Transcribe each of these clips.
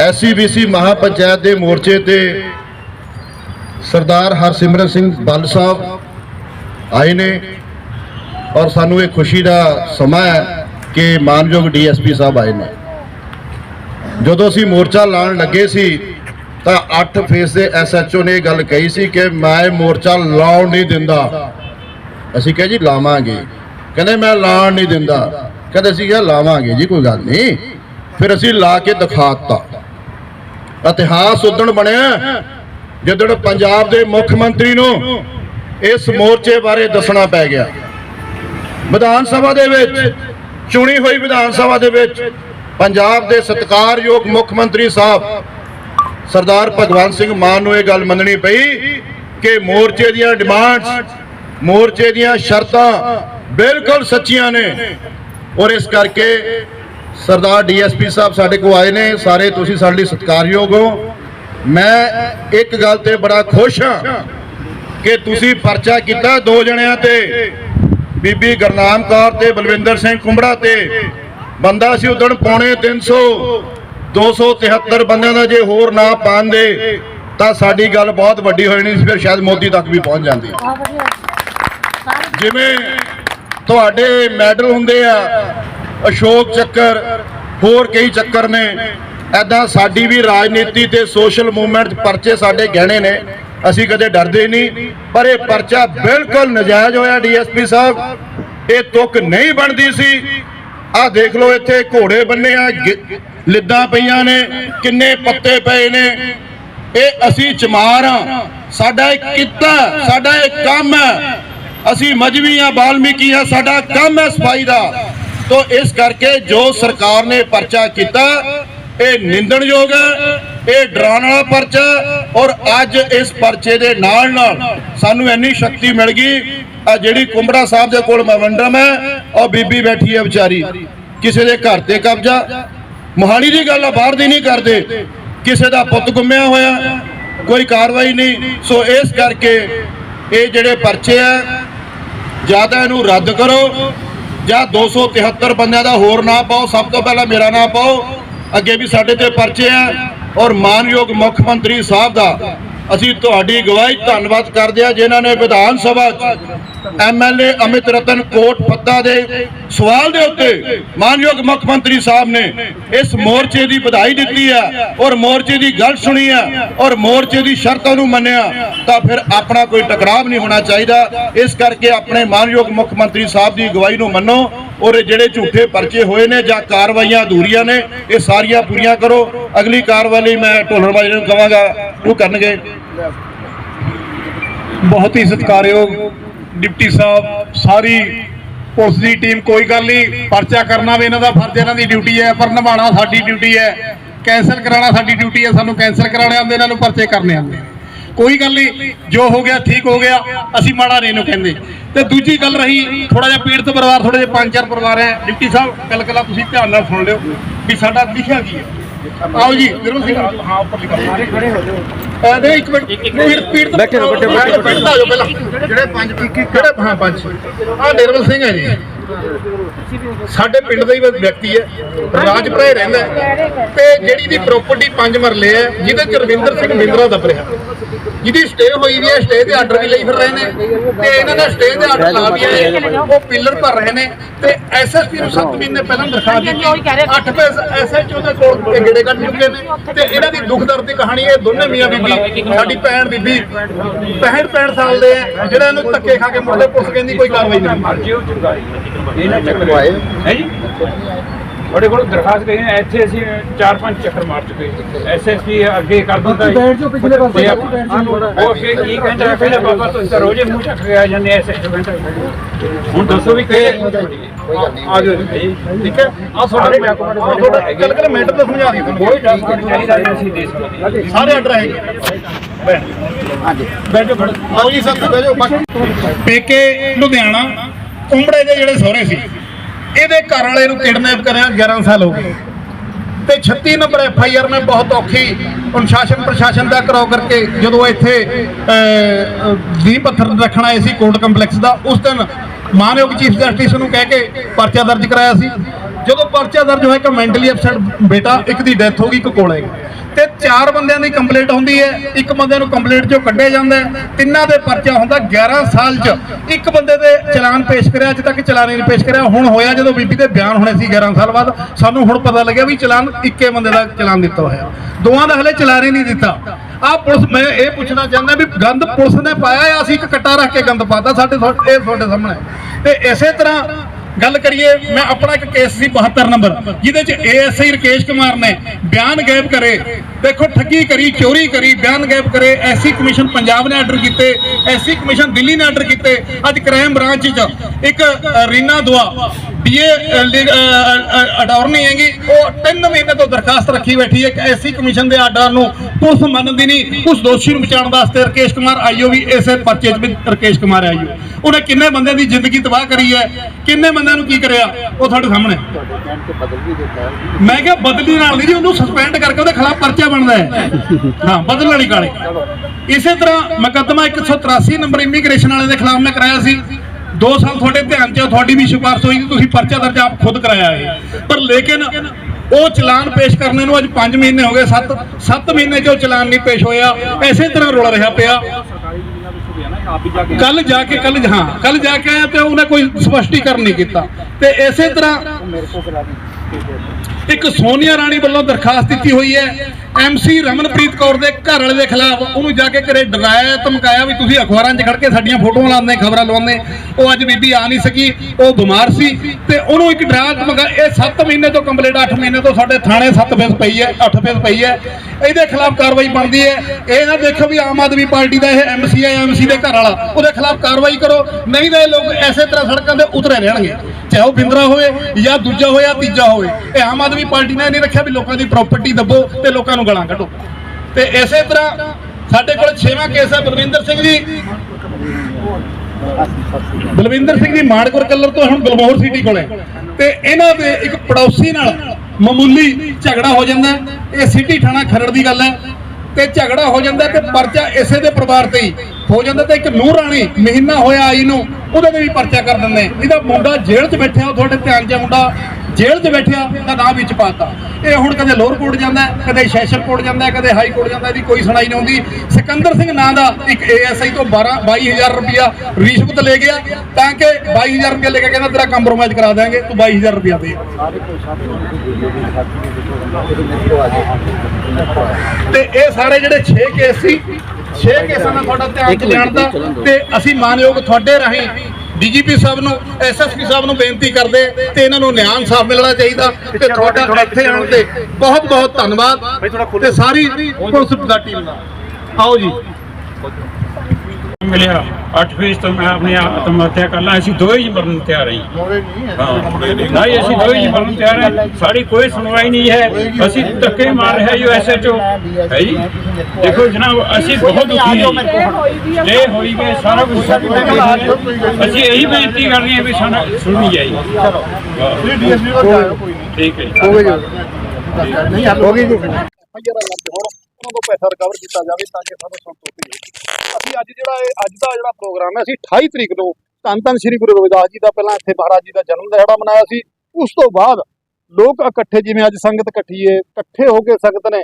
SCBC mahapanchayat ਦੇ ਮੋਰਚੇ ਤੇ ਸਰਦਾਰ ਹਰਸਿਮਰਨ ਸਿੰਘ ਬੱਲ ਸਾਹਿਬ ਆਏ ਨੇ ਔਰ ਸਾਨੂੰ ਇਹ ਖੁਸ਼ੀ ਦਾ ਸਮਾਂ ਹੈ ਕਿ ਮਾਨਯੋਗ ਡੀਐਸਪੀ ਸਾਹਿਬ ਆਏ ਨੇ। ਜਦੋਂ ਅਸੀਂ ਮੋਰਚਾ ਲਾਉਣ ਲੱਗੇ ਸੀ, ਤਾਂ 8 ਫੇਸ ਦੇ ਐਸਐਚਓ ਨੇ ਇਹ ਗੱਲ ਕਹੀ ਸੀ ਕਿ ਮੈਂ ਮੋਰਚਾ ਲਾਉਣ ਨਹੀਂ ਦਿੰਦਾ। ਅਸੀਂ ਕਿਹਾ ਜੀ, ਲਾਵਾਂਗੇ। ਕਹਿੰਦੇ, ਮੈਂ ਲਾਉਣ ਨਹੀਂ ਦਿੰਦਾ। ਕਹਿੰਦੇ ਅਸੀਂ ਕਿਹਾ, ਲਾਵਾਂਗੇ ਜੀ, ਕੋਈ ਗੱਲ ਨਹੀਂ। ਫਿਰ ਅਸੀਂ ਲਾ ਕੇ ਦਿਖਾਤਾ ਇਤਿਹਾਸ ਉਦਣ ਬਣਿਆ ਜਦੋਂ ਪੰਜਾਬ ਦੇ ਮੁੱਖ ਮੰਤਰੀ ਨੂੰ ਇਸ ਮੋਰਚੇ ਬਾਰੇ ਦੱਸਣਾ ਪੈ ਗਿਆ। ਵਿਧਾਨ ਸਭਾ ਦੇ ਵਿੱਚ, ਚੁਣੀ ਹੋਈ ਵਿਧਾਨ ਸਭਾ ਦੇ ਵਿੱਚ ਪੰਜਾਬ ਦੇ ਸਤਿਕਾਰਯੋਗ ਮੁੱਖ ਮੰਤਰੀ ਸਾਹਿਬ ਸਰਦਾਰ ਭਗਵੰਤ ਸਿੰਘ ਮਾਨ ਨੂੰ ਇਹ ਗੱਲ ਮੰਨਣੀ ਪਈ ਕਿ ਮੋਰਚੇ ਦੀਆਂ ਡਿਮਾਂਡਸ, ਮੋਰਚੇ ਦੀਆਂ ਸ਼ਰਤਾਂ ਬਿਲਕੁਲ ਸੱਚੀਆਂ ਨੇ ਔਰ ਇਸ ਕਰਕੇ ਸਰਦਾਰ ਡੀਐਸਪੀ ਸਾਹਿਬ ਸਾਡੇ ਕੋਲ ਆਏ ਨੇ ਸਾਰੇ ਤੁਸੀਂ ਸਾਡੇ ਲਈ ਸਤਿਕਾਰਯੋਗ ਹੋ। ਮੈਂ ਇੱਕ ਗੱਲ ਤੇ ਬੜਾ ਖੁਸ਼ ਹਾਂ ਕਿ ਤੁਸੀਂ ਪਰਚਾ ਕੀਤਾ ਦੋ ਜਣਿਆਂ ਤੇ ਬੀਬੀ ਗਰਨਾਮ ਕੌਰ ਤੇ ਬਲਵਿੰਦਰ ਸਿੰਘ ਕੁੰਬੜਾ ਤੇ। ਬੰਦਾ ਸੀ ਉਦਣ ਪੌਣੇ 300 273 ਬੰਦਿਆਂ ਦਾ ਜੇ ਹੋਰ ਨਾ ਪਾਉਂਦੇ ਤਾਂ ਸਾਡੀ ਗੱਲ ਬਹੁਤ ਵੱਡੀ ਹੋਣੀ ਸੀ ਫਿਰ ਸ਼ਾਇਦ ਮੋਦੀ ਤੱਕ ਵੀ ਪਹੁੰਚ ਜਾਂਦੀ। ਜਿਵੇਂ ਤੁਹਾਡੇ ਮੈਡਲ ਹੁੰਦੇ ਆ ਅਸ਼ੋਕ ਚੱਕਰ, ਹੋਰ ਕਈ ਚੱਕਰ ਨੇ। ਐਦਾਂ ਸਾਡੀ ਵੀ ਰਾਜਨੀਤੀ ਤੇ ਸੋਸ਼ਲ ਮੂਵਮੈਂਟ ਪਰਚੇ ਸਾਡੇ ਗਹਿਣੇ ਨੇ। ਅਸੀਂ ਕਦੇ ਡਰਦੇ ਨਹੀਂ, ਪਰ ਇਹ ਪਰਚਾ ਬਿਲਕੁਲ ਨਜਾਇਜ਼ ਹੋਇਆ ਡੀਐਸਪੀ ਸਾਹਿਬ। ਇਹ ਤੁਕ ਨਹੀਂ ਬਣਦੀ ਸੀ। ਆਹ ਦੇਖ ਲਓ ਇੱਥੇ ਘੋੜੇ ਬੰਨੇ ਆ ਲਿੱਦਾਂ ਪਈਆਂ ਨੇ, ਕਿੰਨੇ ਪੱਤੇ ਪਏ ਨੇ। ਇਹ ਅਸੀਂ ਚਮਾਰ ਆ। ਸਾਡਾ ਇੱਕ ਕਿੱਤਾ, ਸਾਡਾ ਇੱਕ ਕੰਮ ਹੈ। ਅਸੀਂ ਮਜਵੀ ਆ ਬਾਲਮੀਕੀ ਆ, ਸਾਡਾ ਕੰਮ ਹੈ ਸਫ਼ਾਈ ਦਾ। ਤੋਂ ਇਸ ਕਰਕੇ ਜੋ ਸਰਕਾਰ ਨੇ ਪਰਚਾ ਕੀਤਾ, ਇਹ ਨਿੰਦਣਯੋਗ ਹੈ, ਇਹ ਡਰਾਉਣ ਵਾਲਾ ਪਰਚਾ ਔਰ ਅੱਜ ਇਸ ਪਰਚੇ ਦੇ ਨਾਲ ਨਾਲ ਸਾਨੂੰ ਇੰਨੀ ਸ਼ਕਤੀ ਮਿਲ ਗਈ। ਆ ਜਿਹੜੀ ਕੁੰਬੜਾ ਸਾਹਿਬ ਦੇ ਕੋਲ ਮੈਮੰਡਮ ਹੈ, ਉਹ ਬੀਬੀ ਬੈਠੀ ਹੈ ਵਿਚਾਰੀ। ਕਿਸੇ ਦੇ ਘਰ ਤੇ ਕਬਜ਼ਾ। ਮੋਹਾਲੀ ਦੀ ਗੱਲ ਆ, ਬਾਹਰ ਦੀ ਨਹੀਂ ਕਰਦੇ। ਕਿਸੇ ਦਾ ਪੁੱਤ ਗੁੰਮਿਆ ਹੋਇਆ, ਕੋਈ ਕਾਰਵਾਈ ਨਹੀਂ। ਸੋ ਇਸ ਕਰਕੇ ਇਹ ਜਿਹੜੇ ਪਰਚੇ ਆ, ਜ਼ਿਆਦਾ ਇਹਨੂੰ ਰੱਦ ਕਰੋ। ਜਾਂ 273 ਬੰਦਿਆਂ ਦਾ ਹੋਰ ਨਾਂ ਪਾਓ, ਸਭ ਤੋਂ ਪਹਿਲਾਂ ਮੇਰਾ ਨਾਂ ਪਾਓ। ਅੱਗੇ ਵੀ ਸਾਡੇ ਤੇ ਪਰਚੇ ਆ ਔਰ ਮਾਨਯੋਗ ਮੁੱਖ ਮੰਤਰੀ ਸਾਹਿਬ ਦਾ ਅਸੀਂ ਤੁਹਾਡੀ ਗਵਾਹੀ ਧੰਨਵਾਦ ਕਰਦੇ ਆ ਜਿਨ੍ਹਾਂ ਨੇ ਵਿਧਾਨ ਸਭਾ ਐਮਐਲਏ ਅਮਿਤ ਰਤਨ ਕੋਟ ਫੱਤਾ ਦੇ ਸਵਾਲ ਦੇ ਉੱਤੇ ਮਾਨਯੋਗ ਮੁੱਖ ਮੰਤਰੀ ਸਾਹਿਬ ਨੇ ਇਸ ਮੋਰਚੇ ਦੀ ਵਧਾਈ ਦਿੱਤੀ ਆ ਔਰ ਮੋਰਚੇ ਦੀ ਗੱਲ ਸੁਣੀ ਆ ਔਰ ਮੋਰਚੇ ਦੀ ਸ਼ਰਤਾਂ ਨੂੰ ਮੰਨਿਆ ਤਾਂ ਫਿਰ ਆਪਣਾ ਕੋਈ ਟਕਰਾਵ ਨਹੀਂ ਹੋਣਾ ਚਾਹੀਦਾ। ਇਸ ਕਰਕੇ ਆਪਣੇ ਮਾਨਯੋਗ ਮੁੱਖ ਮੰਤਰੀ ਸਾਹਿਬ ਦੀ ਗਵਾਹੀ ਨੂੰ ਮੰਨੋ ਔਰ ਇਹ ਜਿਹੜੇ ਝੂਠੇ ਪਰਚੇ ਹੋਏ ਨੇ ਜਾਂ ਕਾਰਵਾਈਆਂ ਅਧੂਰੀਆਂ ਨੇ, ਇਹ ਸਾਰੀਆਂ ਪੂਰੀਆਂ ਕਰੋ। ਅਗਲੀ ਕਾਰਵਾਈ ਲਈ ਮੈਂ ਢੋਲਣ ਵਾਲੇ ਨੂੰ ਕਹਾਂਗਾ, ਉਹ ਕਰਨਗੇ। ਬਹੁਤ ਹੀ ਸਤਿਕਾਰਯੋਗ ਡਿਪਟੀ ਸਾਹਿਬ, ਸਾਰੀ ਪੁਲਿਸ ਦੀ ਟੀਮ, ਕੋਈ ਗੱਲ ਨਹੀਂ, ਪਰਚਾ ਕਰਨਾ ਵੀ ਇਹਨਾਂ ਦਾ ਫਰਜ਼ ਇਹਨਾਂ ਦੀ ਡਿਊਟੀ ਹੈ, ਪਰ ਨਿਭਾਉਣਾ ਸਾਡੀ ਡਿਊਟੀ ਹੈ, ਕੈਂਸਲ ਕਰਾਉਣਾ ਸਾਡੀ ਡਿਊਟੀ ਹੈ, ਸਾਨੂੰ ਕੈਂਸਲ ਕਰਾਉਣੇ ਆਉਂਦੇ, ਇਹਨਾਂ ਨੂੰ ਪਰਚੇ ਕਰਨੇ ਆਉਂਦੇ। ਕੋਈ ਗੱਲ ਨਹੀਂ, ਜੋ ਹੋ ਗਿਆ, ਠੀਕ ਹੋ ਗਿਆ, ਅਸੀਂ ਮਾੜਾ ਨਹੀਂ ਇਹਨੂੰ ਕਹਿੰਦੇ। ਤੇ ਦੂਜੀ ਗੱਲ ਰਹੀ ਥੋੜਾ ਜਿਹਾ ਪੀੜਤ ਪਰਿਵਾਰ ਥੋੜੇ ਜਿਹਾ ਪੰਜ ਚਾਰ ਪਰਿਵਾਰ ਹੈ, ਡਿਪਟੀ ਸਾਹਿਬ, ਗੱਲ ਕਲਾ ਤੁਸੀਂ ਧਿਆਨ ਨਾਲ ਸੁਣ ਲਿਓ, ਵੀ ਸਾਡਾ ਲਿਖਿਆ ਕੀ ਹੈ? ਆਓ ਜੀ ਨਿਰਮਲ ਸਿੰਘ ਹਾਂ ਉੱਪਰ ਲਿਖਾ ਸਾਰੇ ਖੜੇ ਹੋ ਜਾਓ। ਦੇ ਇੱਕ ਮਿੰਟ। ਪੀੜ ਪੀੜ ਬੈਠੇ ਰਹੋ ਬੈਠੇ ਬੈਠੇ ਬੈਠੇ ਆ ਜਾਓ ਪਹਿਲਾਂ। ਜਿਹੜੇ ਪੰਜ ਕਿਹੜੇ ਹਾਂ ਪੰਜ ਆ ਨਿਰਮਲ ਸਿੰਘ ਹੈ ਜੀ। ਸਾਡੇ ਪਿੰਡ ਦਾ ਹੀ ਵਿਅਕਤੀ ਹੈ। ਰਾਜਪੁਰੇ ਰਹਿੰਦਾ ਹੈ। ਤੇ ਜਿਹੜੀ ਦੀ ਪ੍ਰਾਪਰਟੀ ਪੰਜ ਮਰਲੇ ਹੈ ਜਿਹਦੇ ਚ ਰਵਿੰਦਰ ਸਿੰਘ ਮਿੰਦਰਾ ਦੱਬ ਰਿਹਾ। ਜਿਹਦੀ ਸਟੇ ਹੋਈ ਵੀ ਹੈ ਸਟੇ ਦੇ ਆਰਡਰ ਵੀ ਲਈ ਫਿਰ ਰਹੇ ਨੇ। ਤੇ ਇਹਨਾਂ ਦਾ ਸਟੇ ਦੇ ਆਰਡਰ ਲਾ ਵੀ ਹੈ ਉਹ ਪਿੱਲਰ ਭਰ ਰਹੇ ਨੇ। ਤੇ ਐਸਐਸਪੀ ਨੂੰ 7 ਮਹੀਨੇ ਪਹਿਲਾਂ ਦਰਖਾਸਤ ਦਿੱਤੀ। 8 ਪੈਸੇ ਐਸਐਚਓ ਦੇ ਕੋਲ ਇਹ ਗੇੜੇ ਕੱਢ ਚੁੱਕੇ ਨੇ। ਤੇ ਇਹਨਾਂ ਦੀ ਦੁੱਖ ਦਰਦ ਦੀ ਕਹਾਣੀ ਇਹ ਦੋਨੇ ਮੀਆਂ ਬੀਬੀ ਸਾਡੀ ਭੈਣ ਬੀਬੀ 65 65 ਸਾਲ ਦੇ ਹੈ ਜਿਹੜਾ ਇਹਨੂੰ ਧੱਕੇ ਖਾ ਕੇ ਮੁੰਡੇ ਪੁਲਿਸ ਕਹਿੰਦੀ ਕੋਈ ਕਾਰਵਾਈ ਨਹੀਂ। ਇਹਨਾਂ ਚੱਕਰ ਆਏ। ਹੈ ਜੀ? ਤੁਹਾਡੇ ਕੋਲ ਦਰਖਾਸਤ ਗਈ ਹੈ ਇੱਥੇ ਅਸੀਂ ਚਾਰ ਪੰਜ ਚੱਕਰ ਮਾਰ ਚੁੱਕੇ ਐਸਐਸਪੀ ਅੱਗੇ ਕਰ ਦਿੰਦਾ ਬੈਠ ਜੋ ਪਿਛਲੇ ਪਾਸੇ ਉਹ ਅੱਗੇ ਕੀ ਕਹਿੰਦਾ ਪਹਿਲੇ ਬਾਬਾ ਤੁਸੀਂ ਤਾਂ ਰੋਜ਼ੇ ਮੂੰਹ ਚੱਕ ਕੇ ਆ ਜਾਂਦੇ ਐਸਐਸਪੀ ਕਹਿੰਦਾ ਹੁਣ ਦੱਸੋ ਵੀ ਕਿ ਆ ਜਾਓ ਜੀ। ਠੀਕ ਹੈ? ਆ ਤੁਹਾਡੇ ਤੁਹਾਡਾ ਗੱਲ ਕਰ ਮਿੰਟ ਤਾਂ ਸਮਝਾ ਦੀ ਤੁਹਾਨੂੰ। ਕੋਈ ਡਾਕੂਮੈਂਟ ਚਾਹੀਦਾ ਨਹੀਂ ਅਸੀਂ ਦੇ ਸਕਦੇ ਸਾਰੇ ਆਰਡਰ ਹੈਗੇ। ਬੈਠੋ ਖੜੋ ਆਓ ਜੀ ਸਰ ਬੈਠੋ ਪੇਕੇ ਲੁਧਿਆਣਾ ਉਮੜੇ ਦੇ ਜਿਹੜੇ ਸਹੁਰੇ ਸੀ। ਇਹਦੇ ਘਰ ਵਾਲੇ ਨੂੰ ਕਿਡਨੈਪ ਕਰਿਆ 11 ਸਾਲ ਹੋ ਗਏ। ਤੇ 36 ਨੰਬਰ ਐਫ ਆਈ ਆਰ ਨੇ ਬਹੁਤ ਔਖੀ ਅਨੁਸ਼ਾਸਨ ਪ੍ਰਸ਼ਾਸਨ ਦਾ ਕਰਾਓ ਕਰਕੇ ਜਦੋਂ ਇੱਥੇ ਦੀ ਪੱਥਰ ਰੱਖਣਾ ਆਏ ਸੀ ਕੋਰਟ ਕੰਪਲੈਕਸ ਦਾ, ਉਸ ਦਿਨ ਮਾਨਯੋਗ ਚੀਫ ਜਸਟਿਸ ਨੂੰ ਕਹਿ ਕੇ ਪਰਚਾ ਦਰਜ ਕਰਾਇਆ ਸੀ। ਜਦੋਂ ਪਰਚਾ ਦਰਜ ਹੋਇਆ ਕਿ ਮੈਂਟਲੀ ਅਪਸੈਟ ਬੇਟਾ ਇੱਕ ਦੀ ਡੈਥ ਹੋ ਗਈ, ਇੱਕ ਕੋਲੇ ਤੇ ਚਾਰ ਬੰਦਿਆਂ ਦੀ ਕੰਪਲੀਟ ਹੁੰਦੀ ਹੈ, ਇੱਕ ਬੰਦੇ ਨੂੰ ਕੰਪਲੀਟ ਚੋਂ ਕੱਢਿਆ ਜਾਂਦਾ ਤਿੰਨਾਂ ਦੇ ਪਰਚਾ ਹੁੰਦਾ 11 ਸਾਲ 'ਚ। ਇੱਕ ਬੰਦੇ ਦੇ ਚਲਾਨ ਪੇਸ਼ ਕਰਿਆ, ਅੱਜ ਤੱਕ ਚਲਾਨ ਹੀ ਨਹੀਂ ਪੇਸ਼ ਕਰਿਆ। ਹੁਣ ਹੋਇਆ ਜਦੋਂ ਬੀਬੀ ਦੇ ਬਿਆਨ ਹੋਣੇ ਸੀ 11 ਸਾਲ ਬਾਅਦ, ਸਾਨੂੰ ਹੁਣ ਪਤਾ ਲੱਗਿਆ ਵੀ ਚਲਾਨ ਇੱਕੇ ਬੰਦੇ ਦਾ ਚਲਾਨ ਦਿੱਤਾ ਹੋਇਆ। ਦੋਵਾਂ ਦਾ ਹਲੇ ਚਲਾਨ ਹੀ ਨਹੀਂ ਦਿੱਤਾ। ਆਹ ਪੁਲਿਸ, ਮੈਂ ਇਹ ਪੁੱਛਣਾ ਚਾਹੁੰਦਾ ਵੀ ਗੰਦ ਪੁਲਿਸ ਨੇ ਪਾਇਆ ਆ? ਅਸੀਂ ਇੱਕ ਕੱਟਾ ਰੱਖ ਕੇ ਗੰਦ ਪਾਤਾ ਸਾਡੇ ਇਹ ਤੁਹਾਡੇ ਸਾਹਮਣੇ। ਤੇ ਇਸੇ ਤਰ੍ਹਾਂ ਗੱਲ ਕਰੀਏ, ਮੈਂ ਆਪਣਾ ਇੱਕ ਕੇਸ ਸੀ 72 ਨੰਬਰ, ਜਿਹਦੇ ਚ ਏਐਸਆਈ ਰਕੇਸ਼ ਕੁਮਾਰ ਨੇ ਬਿਆਨ ਗਾਇਬ ਕਰੇ। ਦੇਖੋ, ਠੱਗੀ ਕਰੀ, ਚੋਰੀ ਕਰੀ, ਬਿਆਨ ਗਾਇਬ ਕਰੇ ਐਸੀ ਕਮਿਸ਼ਨ ਪੰਜਾਬ ਨੇ ਆਰਡਰ ਕੀਤੇ ਐਸੀ ਕਮਿਸ਼ਨ ਦਿੱਲੀ ਨੇ ਆਰਡਰ ਕੀਤੇ। ਅੱਜ ਕ੍ਰਾਈਮ ਬ੍ਰਾਂਚ ਚ ਇੱਕ ਰੀਨਾ ਦੁਆ ਡੀਏ ਅਟਾਰਨੀ ਹੈਗੀ। ਉਹ 3 ਮਹੀਨੇ ਤੋਂ ਦਰਖਾਸਤ ਰੱਖੀ ਬੈਠੀ ਹੈ ਕਿ ਐਸਸੀ ਕਮਿਸ਼ਨ ਦੇ ਆਰਡਰ ਨੂੰ ਪੁਲਿਸ ਮੰਨਦੀ ਨਹੀਂ। ਉਸ ਦੋਸ਼ੀ ਨੂੰ ਬਚਾਉਣ ਵਾਸਤੇ ਰਕੇਸ਼ ਕੁਮਾਰ ਆਈਓ ਵੀ ਇਸੇ ਪਰਚੇ 'ਚ ਵੀ ਰਕੇਸ਼ ਕੁਮਾਰ ਆਈਓ। ਉਹਨੇ ਕਿੰਨੇ ਬੰਦਿਆਂ ਦੀ ਜ਼ਿੰਦਗੀ ਤਬਾਹ ਕਰੀ ਹੈ? ਕਿੰਨੇ ਬੰਦਿਆਂ ਨੂੰ ਕੀ ਕਰਿਆ? ਉਹ ਤੁਹਾਡੇ ਸਾਹਮਣੇ। ਮੈਂ ਕਿਹਾ ਬਦਲੀ ਨਾਲ ਨਹੀਂ ਜੀ, ਉਹਨੂੰ ਸਸਪੈਂਡ ਕਰਕੇ ਉਹਦੇ ਖਿਲਾਫ ਪਰਚਾ ਬਣਦਾ ਹੈ। ਹਾਂ, ਬਦਲਣ ਵਾਲੀ ਕਾਲੇ ਇਸੇ ਤਰ੍ਹਾਂ ਮੁਕੱਦਮਾ 183 ਨੰਬਰ ਇਮੀਗ੍ਰੇਸ਼ਨ ਵਾਲੇ ਦੇ ਖਿਲਾਫ ਮੈਂ ਕਰਾਇਆ ਸੀ। 2 ਸਾਲ ਤੁਹਾਡੇ ਧਿਆਨ 'ਚ ਤੁਹਾਡੀ ਵੀ ਸਿਫਾਰਿਸ਼ ਹੋਈ ਕਿ ਤੁਸੀਂ ਪਰਚਾ ਦਰਜ ਆਪ ਖੁਦ ਕਰਾਇਆ ਹੈ ਪਰ ਲੇਕਿਨ ਉਹ ਚਲਾਨ ਪੇਸ਼ ਕਰਨੇ ਨੂੰ ਅੱਜ 5 ਮਹੀਨੇ ਹੋ ਗਏ 7 7 ਮਹੀਨੇ 'ਚ ਉਹ ਚਲਾਨ ਨਹੀਂ ਪੇਸ਼ ਹੋਇਆ। ਐਸੇ ਤਰ੍ਹਾਂ ਰੁਲ ਰਿਹਾ ਪਿਆ। ਕੱਲ ਜਾ ਕੇ ਕੱਲ ਹਾਂ ਕੱਲ ਜਾ ਕੇ ਆਇਆ ਤੇ ਉਹਨੇ ਕੋਈ ਸਪਸ਼ਟੀਕਰਨ ਨਹੀਂ ਕੀਤਾ। ਤੇ ਇਸੇ ਤਰ੍ਹਾਂ ਇੱਕ ਸੋਨੀਆ ਰਾਣੀ ਵੱਲੋਂ ਦਰਖਾਸਤ ਦਿੱਤੀ ਹੋਈ ਹੈ ਐਮਸੀ ਰਮਨਪ੍ਰੀਤ ਕੌਰ ਦੇ ਘਰ ਵਾਲੇ ਦੇ ਖਿਲਾਫ ਉਹਨੂੰ ਜਾ ਕੇ ਘਰੇ ਡਰਾਇਆ, ਧਮਕਾਇਆ ਵੀ ਤੁਸੀਂ ਅਖਬਾਰਾਂ 'ਚ ਖੜ ਕੇ ਸਾਡੀਆਂ ਫੋਟੋਆਂ ਲਾਉਂਦੇ, ਖਬਰਾਂ ਲਵਾਉਂਦੇ। ਉਹ ਅੱਜ ਬੀਬੀ ਆ ਨਹੀਂ ਸਕੀ, ਉਹ ਬਿਮਾਰ ਸੀ ਤੇ ਉਹਨੂੰ ਇੱਕ ਡਰਾ ਧਮਕਾ ਇਹ 7 ਮਹੀਨੇ ਤੋਂ ਕੰਪਲੀਟ 8 ਮਹੀਨੇ ਤੋਂ ਸਾਡੇ ਥਾਣੇ 7 ਫੇਸ ਪਈ ਹੈ 8 ਫੇਸ ਪਈ ਹੈ। ਇਹਦੇ ਖਿਲਾਫ ਕਾਰਵਾਈ ਬਣਦੀ ਹੈ। ਇਹ ਨਾ ਦੇਖੋ ਵੀ ਆਮ ਆਦਮੀ ਪਾਰਟੀ ਦਾ ਇਹ ਐਮਸੀ ਹੈ ਐਮਸੀ ਦੇ ਘਰ ਵਾਲਾ, ਉਹਦੇ ਖਿਲਾਫ ਕਾਰਵਾਈ ਕਰੋ। ਨਹੀਂ ਤਾਂ ਇਹ ਲੋਕ ਐਸੇ ਤਰ੍ਹਾਂ ਸੜਕਾਂ ਤੇ ਉਤਰੇ ਰਹਿਣਗੇ। ਚਾਹੇ ਉਹ ਬਿੰਦਰਾ ਹੋਵੇ ਜਾਂ ਦੂਜਾ ਹੋਵੇ ਜਾਂ ਤੀਜਾ ਹੋਵੇ। ਇਹ ਆਮ ਆਦਮੀ ਪਾਰਟੀ ਨੇ ਨਹੀਂ ਰੱਖਿਆ ਵੀ ਲੋਕਾਂ ਦੀ ਪ੍ਰਾਪਰਟੀ ਦੱਬੋ ਤੇ ਲੋਕਾਂ ਨੂੰ ਗਾਲਾਂ ਕੱਢੋ। ਤੇ ਇਸੇ ਤਰ੍ਹਾਂ ਸਾਡੇ ਕੋਲ 6ਵਾਂ ਕੇਸ ਹੈ ਬਲਵਿੰਦਰ ਸਿੰਘ ਜੀ। ਬਲਵਿੰਦਰ ਸਿੰਘ ਜੀ ਮਾਨਕਪੁਰ ਕਲਰ ਤੋਂ ਹੁਣ ਗਲਮੋਹਰ ਸਿਟੀ ਕੋਲੇ ਤੇ ਇਹਨਾਂ ਦੇ ਇੱਕ ਪੜੋਸੀ ਨਾਲ ਮਾਮੂਲੀ ਝਗੜਾ ਹੋ ਜਾਂਦਾ ਇਹ ਸਿਟੀ ਥਾਣਾ ਖਰੜ ਦੀ ਗੱਲ ਹੈ। ਤੇ ਝਗੜਾ ਹੋ ਜਾਂਦਾ ਤੇ ਪਰਚਾ ਇਸੇ ਦੇ ਪਰਿਵਾਰ ਤੇ ਹੀ ਹੋ ਜਾਂਦਾ ਤੇ ਇੱਕ ਨੂਰ ਰਾਣੀ ਮਹੀਨਾ ਹੋਇਆ ਆਈ ਨੂੰ, ਉਹਦੇ ਤੇ ਵੀ ਪਰਚਾ ਕਰ ਦਿੰਦੇ ਇਹਦਾ ਮੁੰਡਾ ਜੇਲ੍ਹ 'ਚ ਬੈਠਿਆ, ਉਹ ਤੁਹਾਡੇ ਧਿਆਨ 'ਚ ਮੁੰਡਾ। ਜੇਲ੍ਹ 'ਚ ਬੈਠਿਆ ਦਾ ਨਾਂ ਵਿੱਚ ਪਾਤਾ। ਇਹ ਹੁਣ ਕਦੇ ਲੋਅਰ ਕੋਰਟ ਜਾਂਦਾ ਕਦੇ ਸੈਸ਼ਨ ਕੋਰਟ ਜਾਂਦਾ ਕਦੇ ਹਾਈ ਕੋਰਟ ਜਾਂਦਾ ਇਹਦੀ ਕੋਈ ਸੁਣਾਈ ਨਹੀਂ ਹੁੰਦੀ। ਸਿਕੰਦਰ ਸਿੰਘ ਨਾਂ ਦਾ ਇੱਕ ਏਐਸਆਈ ਤੋਂ 12 22000 ਰੁਪਇਆ ਰਿਸ਼ਵਤ ਲੈ ਗਿਆ ਤਾਂ ਕਿ 22000 ਰੁਪਇਆ ਲੈ ਕੇ ਕਹਿੰਦਾ ਤੇਰਾ ਕੰਪਰੋਮਾਈਜ਼ ਕਰਾ ਦਿਆਂਗੇ ਤੂੰ 22000 ਰੁਪਇਆ ਦੇ। ਤੇ ਇਹ ਸਾਰੇ ਜਿਹੜੇ 6 ਕੇਸ ਸੀ 6 ਕੇਸਾਂ ਦਾ ਤੁਹਾਡਾ ਧਿਆਨ ਚ ਲਿਆਉਣ ਦਾ ਤੇ ਅਸੀਂ ਮਾਨਯੋਗ ਤੁਹਾਡੇ ਰਾਹੀਂ ਡੀਜੀਪੀ ਸਾਹਿਬ ਨੂੰ ਐਸਐਸਪੀ ਸਾਹਿਬ ਨੂੰ ਬੇਨਤੀ ਕਰਦੇ ਤੇ ਇਹਨਾਂ ਨੂੰ ਨਿਆਂ ਇਨਸਾਫ ਮਿਲਣਾ ਚਾਹੀਦਾ ਤੇ ਤੁਹਾਡਾ ਇੱਥੇ ਆਉਣ ਤੇ ਬਹੁਤ ਬਹੁਤ ਧੰਨਵਾਦ ਤੇ ਸਾਰੀ ਪੁਲਿਸ ਦਾ ਟੀਮ ਦਾ। ਆਓ ਜੀ। ਮਿਲਿਆ। 8 ਫੇਸ ਤੋਂ ਮੈਂ ਆਪਣੀ ਆਤਮ ਹੱਤਿਆ ਕਰ ਲਾਂ। ਅਸੀਂ ਦੋਵੇਂ ਹੀ ਮਰਨ ਨੂੰ ਤਿਆਰ ਹਾਂ ਨਹੀਂ ਅਸੀਂ ਦੋਵੇਂ ਹੀ ਮਰਨ ਨੂੰ ਤਿਆਰ ਹਾਂ ਸਾਡੀ ਕੋਈ ਸੁਣਵਾਈ ਨਹੀਂ ਹੈ। ਅਸੀਂ ਧੱਕੇ ਮਾਰ ਰਿਹਾ ਯੂ ਐਸਐਚਓ ਹੈ ਜੀ? ਦੇਖੋ ਜਨਾਬ ਅਸੀਂ ਬਹੁਤ ਦੁਖੀ ਹਾਂ ਜੇ। ਹੋਈ ਵੀ ਸਾਰਾ ਕੁਝ ਅਸੀਂ ਇਹੀ ਬੇਨਤੀ ਕਰ ਰਹੇ ਹਾਂ ਵੀ ਸਾਡਾ ਸੁਣੀ ਜਾਏ। ਚਲੋ। ਠੀਕ ਹੈ ਜੀ। ਹੋ ਗਈ ਜੀ। ਉਹਨਾਂ ਤੋਂ ਪੈਸਾ ਰਿਕਵਰ ਕੀਤਾ ਜਾਵੇ ਤਾਂ ਕਿ ਸਾਨੂੰ ਸੰਤੁਸ਼ਟੀ ਹੋਵੇ ਅਸੀਂ ਅੱਜ ਜਿਹੜਾ ਇਹ ਅੱਜ ਦਾ ਜਿਹੜਾ ਪ੍ਰੋਗਰਾਮ ਹੈ, ਅਸੀਂ 28 ਤਰੀਕ ਨੂੰ ਧੰਨ ਧੰਨ ਸ੍ਰੀ ਗੁਰੂ ਰਵਿਦਾਸ ਜੀ ਦਾ ਪਹਿਲਾਂ ਇੱਥੇ ਮਹਾਰਾਜ ਜੀ ਦਾ ਜਨਮ ਦਿਹਾੜਾ ਮਨਾਇਆ ਸੀ। ਉਸ ਤੋਂ ਬਾਅਦ ਲੋਕ ਇਕੱਠੇ ਜਿਵੇਂ ਅੱਜ ਸੰਗਤ ਇਕੱਠੀ ਹੈ, ਇਕੱਠੇ ਹੋ ਕੇ ਸੰਗਤ ਨੇ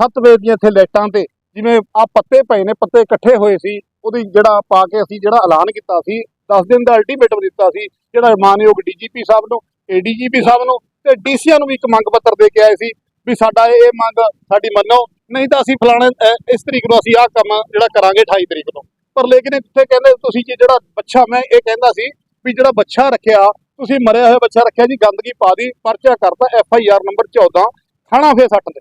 ਸੱਤ ਵਜੇ ਦੀਆਂ ਇੱਥੇ ਲਾਈਟਾਂ ਤੇ ਜਿਵੇਂ ਆ ਪੱਤੇ ਪਏ ਨੇ, ਪੱਤੇ ਇਕੱਠੇ ਹੋਏ ਸੀ, ਉਹਦੀ ਜਿਹੜਾ ਪਾ ਕੇ ਅਸੀਂ ਜਿਹੜਾ ਐਲਾਨ ਕੀਤਾ ਸੀ 10 ਦਿਨ ਦਾ ਅਲਟੀਮੇਟਮ ਦਿੱਤਾ ਸੀ, ਜਿਹੜਾ ਮਾਨਯੋਗ ਡੀਜੀਪੀ ਸਾਹਿਬ ਨੂੰ, ਏਡੀਜੀਪੀ ਸਾਹਿਬ ਨੂੰ ਤੇ ਡੀਸੀਆਂ ਨੂੰ ਵੀ ਇੱਕ ਮੰਗ ਪੱਤਰ ਦੇ ਕੇ ਆਏ ਸੀ ਵੀ ਸਾਡਾ ਇਹ ਮੰਗ ਸਾਡੀ ਮੰਨੋ ਨਹੀਂ ਤਾਂ ਅਸੀਂ ਫਲਾਣੇ ਅਹ, ਇਸ ਤਰੀਕ ਨੂੰ ਅਸੀਂ ਆਹ ਕੰਮ ਜਿਹੜਾ ਕਰਾਂਗੇ 28 ਤਰੀਕ ਨੂੰ। ਪਰ ਲੇਕਿਨ ਇੱਥੇ ਕਹਿੰਦੇ ਤੁਸੀਂ ਜੀ ਜਿਹੜਾ ਬੱਚਾ ਮੈਂ ਇਹ ਕਹਿੰਦਾ ਸੀ ਵੀ ਜਿਹੜਾ ਬੱਚਾ ਰੱਖਿਆ ਤੁਸੀਂ ਮਰਿਆ ਹੋਇਆ ਬੱਚਾ ਰੱਖਿਆ ਜੀ ਗੰਦਗੀ ਪਾ ਦੀ ਪਰਚਾ ਕਰਤਾ ਐਫ ਆਈ ਆਰ ਨੰਬਰ 14 ਖਾਣਾ ਫੇ ਸੱਟ ਤੇ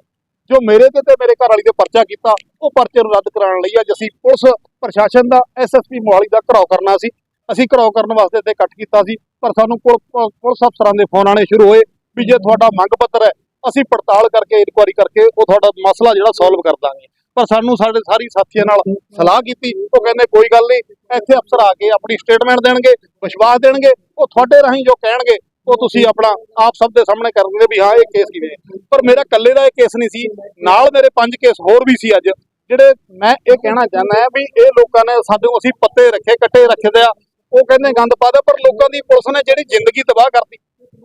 ਜੋ ਮੇਰੇ ਤੇ ਤੇ ਮੇਰੇ ਘਰ ਵਾਲੀ ਤੇ ਪਰਚਾ ਕੀਤਾ ਉਹ ਪਰਚੇ ਨੂੰ ਰੱਦ ਕਰਾਉਣ ਲਈ ਅੱਜ ਅਸੀਂ ਪੁਲਿਸ ਪ੍ਰਸ਼ਾਸਨ ਦਾ ਐਸਐਸਪੀ ਮੋਹਾਲੀ ਦਾ ਘਰਾਓ ਕਰਨਾ ਸੀ। ਅਸੀਂ ਘਰਾਓ ਕਰਨ ਵਾਸਤੇ ਤੇ ਇਕੱਠ ਕੀਤਾ ਸੀ ਪਰ ਸਾਨੂੰ ਪੁਲ- ਪੁ- ਪੁਲਿਸ ਅਫਸਰਾਂ ਦੇ ਫੋਨ ਆਣੇ ਸ਼ੁਰੂ ਹੋਏ ਵੀ ਜੇ ਤੁਹਾਡਾ ਮੰਗ ਪੱਤਰ ਹੈ ਅਸੀਂ ਪੜਤਾਲ ਕਰਕੇ ਇਨਕੁਆਰੀ ਕਰਕੇ ਉਹ ਤੁਹਾਡਾ ਮਸਲਾ ਜਿਹੜਾ ਸੋਲਵ ਕਰ ਦਾਂਗੇ। ਪਰ ਸਾਨੂੰ ਸਾਡੇ ਸਾਰੀ ਸਾਥੀਆਂ ਨਾਲ ਸਲਾਹ ਕੀਤੀ। ਉਹ ਕਹਿੰਦੇ, ਕੋਈ ਗੱਲ ਨਹੀਂ, ਇੱਥੇ ਅਫਸਰ ਆ ਕੇ ਆਪਣੀ ਸਟੇਟਮੈਂਟ ਦੇਣਗੇ, ਵਿਸ਼ਵਾਸ ਦੇਣਗੇ, ਉਹ ਤੁਹਾਡੇ ਰਾਹੀਂ ਜੋ ਕਹਿਣਗੇ, ਉਹ ਤੁਸੀਂ ਆਪਣਾ ਆਪ ਸਭ ਦੇ ਸਾਹਮਣੇ ਕਰਨਗੇ ਵੀ ਹਾਂ, ਇਹ ਕੇਸ ਕਿਵੇਂ ਹੈ। ਪਰ ਮੇਰਾ ਇਕੱਲੇ ਦਾ ਇਹ ਕੇਸ ਨਹੀਂ ਸੀ, ਨਾਲ ਮੇਰੇ ਪੰਜ ਕੇਸ ਹੋਰ ਵੀ ਸੀ ਅੱਜ, ਜਿਹੜੇ ਮੈਂ ਇਹ ਕਹਿਣਾ ਚਾਹੁੰਦਾ ਹਾਂ ਵੀ ਇਹ ਲੋਕਾਂ ਨੇ ਸਾਡੇ ਅਸੀਂ ਪੱਤੇ ਰੱਖੇ, ਕੱਟੇ ਰੱਖਦੇ ਆ। ਉਹ ਕਹਿੰਦੇ, ਗੰਦ ਪਾ ਦਿਓ। ਪਰ ਲੋਕਾਂ ਦੀ ਪੁਲਿਸ ਨੇ ਜਿਹੜੀ ਜ਼ਿੰਦਗੀ ਤਬਾਹ ਕਰਤੀ